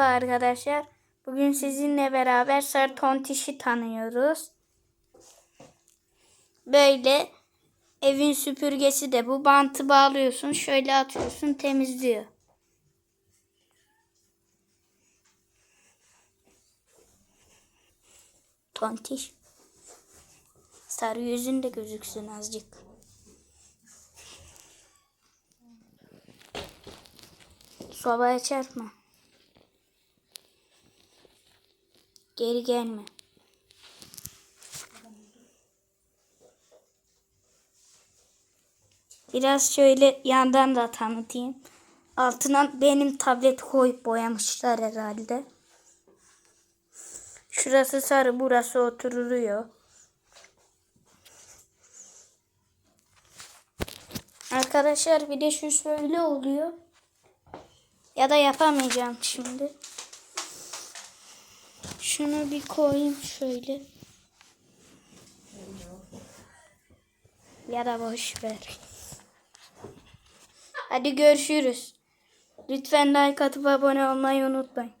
Merhaba arkadaşlar. Bugün sizinle beraber sarı tontişi tanıyoruz. Böyle evin süpürgesi de bu bantı bağlıyorsun. Şöyle atıyorsun temizliyor. Tontiş. Sarı yüzün de gözüksün azıcık. Sobaya çarpma. Geri gelme. Biraz şöyle yandan da tanıtayım. Altına benim tablet koyup boyamışlar herhalde. Şurası sarı, burası oturuyor. Arkadaşlar bir de şu şöyle oluyor. Ya da yapamayacağım şimdi. Şunu bir koyayım şöyle. Ya da boş ver. Hadi görüşürüz. Lütfen like atıp abone olmayı unutmayın.